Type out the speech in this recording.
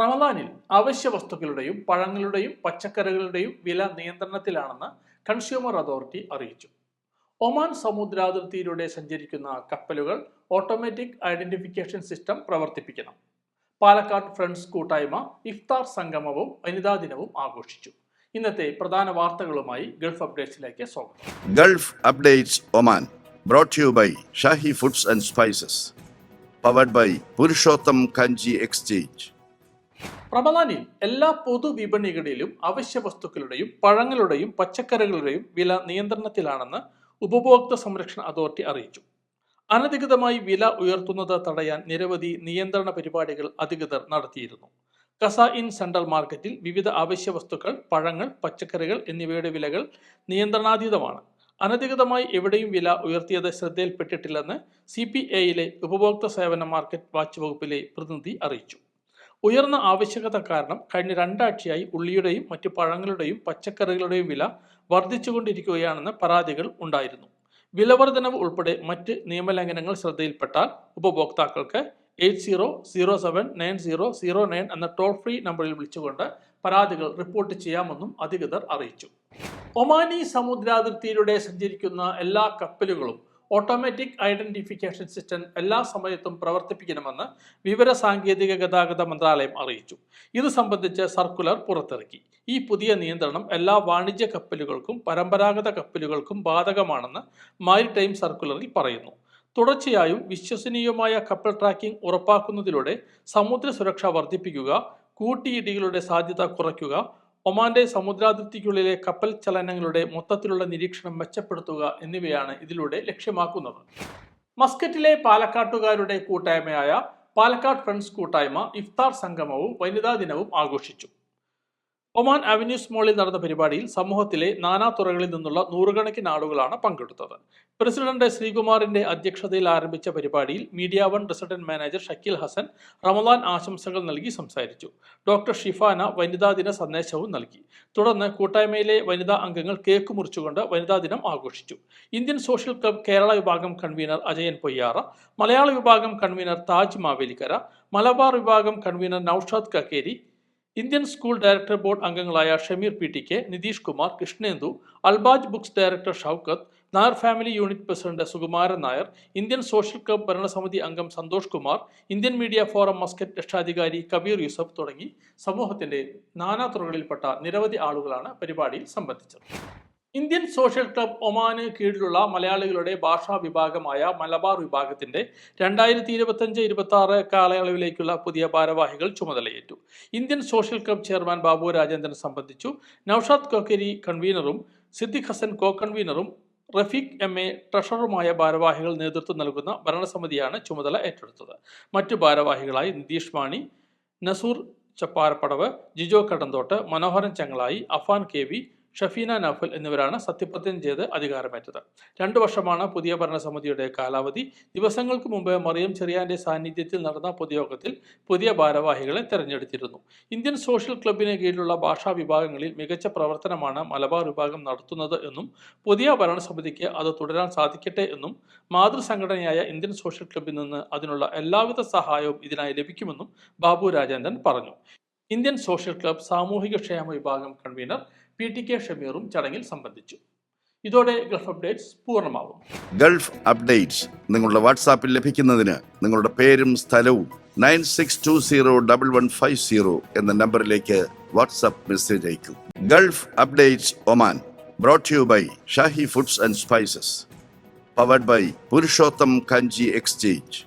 റമദാനിൽ അവശ്യ വസ്തുക്കളുടെയും പഴങ്ങളുടെയും പച്ചക്കറികളുടെയും വില നിയന്ത്രണത്തിലാണെന്ന് കൺസ്യൂമർ അതോറിറ്റി അറിയിച്ചു. ഒമാൻ സമുദ്രാതിർത്തിയിലൂടെ സഞ്ചരിക്കുന്ന കപ്പലുകൾ ഓട്ടോമാറ്റിക് ഐഡന്റിഫിക്കേഷൻ സിസ്റ്റം പ്രവർത്തിപ്പിക്കണം. പാലക്കാട് ഫ്രണ്ട്സ് കൂട്ടായ്മ ഇഫ്താർ സംഗമവും വനിതാ ദിനവും ആഘോഷിച്ചു. ഇന്നത്തെ പ്രധാന വാർത്തകളുമായി ഗൾഫ് അപ്ഡേറ്റ്സിലേക്ക് സ്വാഗതം. Gulf updates Oman brought you by Shahi foods and spices powered by Purushottam Kanji exchange. റമദാനിൽ എല്ലാ പൊതുവിപണികളിലും അവശ്യ വസ്തുക്കളുടെയും പഴങ്ങളുടെയും പച്ചക്കറികളുടെയും വില നിയന്ത്രണത്തിലാണെന്ന് ഉപഭോക്തൃ സംരക്ഷണ അതോറിറ്റി അറിയിച്ചു. അനധികൃതമായി വില ഉയർത്തുന്നത് തടയാൻ നിരവധി നിയന്ത്രണ പരിപാടികൾ അധികൃതർ നടത്തിയിരുന്നു. കസ ഇൻ സെൻട്രൽ മാർക്കറ്റിൽ വിവിധ അവശ്യ വസ്തുക്കൾ പഴങ്ങൾ പച്ചക്കറികൾ എന്നിവയുടെ വിലകൾ നിയന്ത്രണാതീതമാണ്. അനധികൃതമായി എവിടെയും വില ഉയർത്തിയത് ശ്രദ്ധയിൽപ്പെട്ടിട്ടില്ലെന്ന് സി പി എയിലെ ഉപഭോക്തൃ സേവന മാർക്കറ്റ് വാച്ച് വകുപ്പിലെ പ്രതിനിധി അറിയിച്ചു. ഉയർന്ന ആവശ്യകത കാരണം കഴിഞ്ഞ രണ്ടാഴ്ചയായി ഉള്ളിയുടെയും മറ്റ് പഴങ്ങളുടെയും പച്ചക്കറികളുടെയും വില വർദ്ധിച്ചുകൊണ്ടിരിക്കുകയാണെന്ന് പരാതികൾ ഉണ്ടായിരുന്നു. വിലവർധനവ് ഉൾപ്പെടെ മറ്റ് നിയമലംഘനങ്ങൾ ശ്രദ്ധയിൽപ്പെട്ടാൽ ഉപഭോക്താക്കൾക്ക് eight zero zero seven nine zero zero nine എന്ന ടോൾ ഫ്രീ നമ്പറിൽ വിളിച്ചുകൊണ്ട് പരാതികൾ റിപ്പോർട്ട് ചെയ്യാമെന്നും അധികൃതർ അറിയിച്ചു. ഒമാനി സമുദ്രാതിർത്തിയിലൂടെ സഞ്ചരിക്കുന്ന എല്ലാ കപ്പലുകളും ഓട്ടോമാറ്റിക് ഐഡന്റിഫിക്കേഷൻ സിസ്റ്റം എല്ലാ സമയത്തും പ്രവർത്തിപ്പിക്കണമെന്ന് വിവര സാങ്കേതിക ഗതാഗത മന്ത്രാലയം അറിയിച്ചു. ഇത് സംബന്ധിച്ച് സർക്കുലർ പുറത്തിറക്കി. ഈ പുതിയ നിയന്ത്രണം എല്ലാ വാണിജ്യ കപ്പലുകൾക്കും പരമ്പരാഗത കപ്പലുകൾക്കും ബാധകമാണെന്ന് മാരിടൈം സർക്കുലറിൽ പറയുന്നു. തുടർച്ചയായും വിശ്വസനീയമായ കപ്പൽ ട്രാക്കിംഗ് ഉറപ്പാക്കുന്നതിലൂടെ സമുദ്ര സുരക്ഷ വർദ്ധിപ്പിക്കുക കൂട്ടിയിടികളുടെ സാധ്യത കുറയ്ക്കുക ഒമാന്റെ സമുദ്രാതിർത്തിക്കുള്ളിലെ കപ്പൽ ചലനങ്ങളുടെ മൊത്തത്തിലുള്ള നിരീക്ഷണം മെച്ചപ്പെടുത്തുക എന്നിവയാണ് ഇതിലൂടെ ലക്ഷ്യമാക്കുന്നത്. മസ്കറ്റിലെ പാലക്കാട്ടുകാരുടെ കൂട്ടായ്മയായ പാലക്കാട് ഫ്രണ്ട്സ് കൂട്ടായ്മ ഇഫ്താർ സംഗമവും വനിതാ ദിനവും ആഘോഷിച്ചു. ഒമാൻ അവന്യൂസ് മോളിൽ നടന്ന പരിപാടിയിൽ സമൂഹത്തിലെ നാനാതുറകളിൽ നിന്നുള്ള നൂറുകണക്കിന് ആളുകളാണ് പങ്കെടുത്തത്. പ്രസിഡന്റ് ശ്രീകുമാറിന്റെ അധ്യക്ഷതയിൽ ആരംഭിച്ച പരിപാടിയിൽ media one resident manager Shakeel Hasan Ramadan ആശംസകൾ നൽകി സംസാരിച്ചു. ഡോക്ടർ ഷിഫാന വനിതാ ദിന സന്ദേശവും നൽകി. തുടർന്ന് കൂട്ടായ്മയിലെ വനിതാ അംഗങ്ങൾ കേക്ക് മുറിച്ചുകൊണ്ട് വനിതാ ദിനം ആഘോഷിച്ചു. ഇന്ത്യൻ സോഷ്യൽ ക്ലബ് കേരള വിഭാഗം കൺവീനർ അജയൻ പൊയ്യാറ മലയാള വിഭാഗം കൺവീനർ താജ് മാവേലിക്കര മലബാർ വിഭാഗം convener Naushad Kakkeri Indian school director board അംഗങ്ങളായ Shameer P T K Nitish Kumar Krishnendu Albaj books director Shoukath Nair family unit president Sukumaran Nair Indian social club ഭരണസമിതി അംഗം Santhosh Kumar Indian media forum Muscat രക്ഷാധികാരി കബീർ യൂസഫ് തുടങ്ങി സമൂഹത്തിന്റെ നാനാതുറകളിൽപ്പെട്ട നിരവധി ആളുകളാണ് പരിപാടിയിൽ സംബന്ധിച്ചത്. ഇന്ത്യൻ സോഷ്യൽ ക്ലബ് ഒമാന് കീഴിലുള്ള മലയാളികളുടെ ഭാഷാ വിഭാഗമായ മലബാർ വിഭാഗത്തിന്റെ രണ്ടായിരത്തി ഇരുപത്തഞ്ച് ഇരുപത്തി ആറ് കാലയളവിലേക്കുള്ള പുതിയ ഭാരവാഹികൾ ചുമതലയേറ്റു. Indian social club chairman Babu Rajendran സംബന്ധിച്ചു നൌഷാദ് കൊക്കരി കൺവീനറും സിദ്ദിഖ് ഹസൻ കോ കൺവീനറും റഫീഖ് എം എ ട്രഷററുമായ ഭാരവാഹികൾ നേതൃത്വം നൽകുന്ന ഭരണസമിതിയാണ് ചുമതല ഏറ്റെടുത്തത്. മറ്റു ഭാരവാഹികളായി നിതീഷ് മാണി നസൂർ ചപ്പാരപ്പടവ് ജിജോ കടന്തോട്ട് മനോഹരൻ ചങ്ങളായി അഫാൻ കെ വി ഷഫീന നഫൽ എന്നിവരാണ് സത്യപ്രതിജ്ഞ ചെയ്ത് അധികാരമേറ്റത്. രണ്ടു വർഷമാണ് പുതിയ ഭരണസമിതിയുടെ കാലാവധി. ദിവസങ്ങൾക്ക് മുമ്പ് മറിയം ചെറിയാന്റെ സാന്നിധ്യത്തിൽ നടന്ന പൊതുയോഗത്തിൽ പുതിയ ഭാരവാഹികളെ തെരഞ്ഞെടുത്തിരുന്നു. ഇന്ത്യൻ സോഷ്യൽ ക്ലബിന് കീഴിലുള്ള ഭാഷാ വിഭാഗങ്ങളിൽ മികച്ച പ്രവർത്തനമാണ് മലബാർ വിഭാഗം നടത്തുന്നത് എന്നും പുതിയ ഭരണസമിതിക്ക് അത് തുടരാൻ സാധിക്കട്ടെ എന്നും മാതൃസംഘടനയായ ഇന്ത്യൻ സോഷ്യൽ ക്ലബിൽ നിന്ന് അതിനുള്ള എല്ലാവിധ സഹായവും ഇതിനായി ലഭിക്കുമെന്നും ബാബു രാജേന്ദ്രൻ പറഞ്ഞു. ഇന്ത്യൻ സോഷ്യൽ ക്ലബ് സാമൂഹിക ക്ഷേമ വിഭാഗം കൺവീനർ പി ടി കെ ഷമീറും ചടങ്ങിൽ സംബന്ധിച്ചു. ഇതോടെ ഗൾഫ് അപ്ഡേറ്റ്സ് പൂർണമാവും ഗൾഫ് അപ്ഡേറ്റ്സ് നിങ്ങളുടെ വാട്സാപ്പിൽ ലഭിക്കുന്നതിന് നിങ്ങളുടെ പേരും സ്ഥലവും nine six two zero double one five zero എന്ന നമ്പറിലേക്ക് വാട്സാപ്പ് മെസ്സേജ് അയക്കും. Gulf updates Oman brought you by Shahi foods and spices powered by Purushottam Kanji exchange